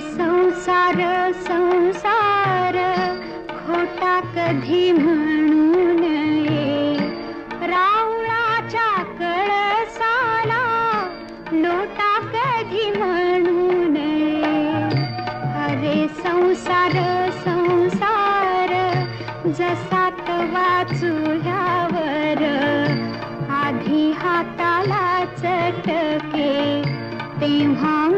संसार संसार खोटा कधी म्हणू नये. रावणाच्या कळसाला लोटा कधी म्हणू नये. अरे संसार संसार जसा तवा चुल्यावर आधी हाताला चटके तेव्हा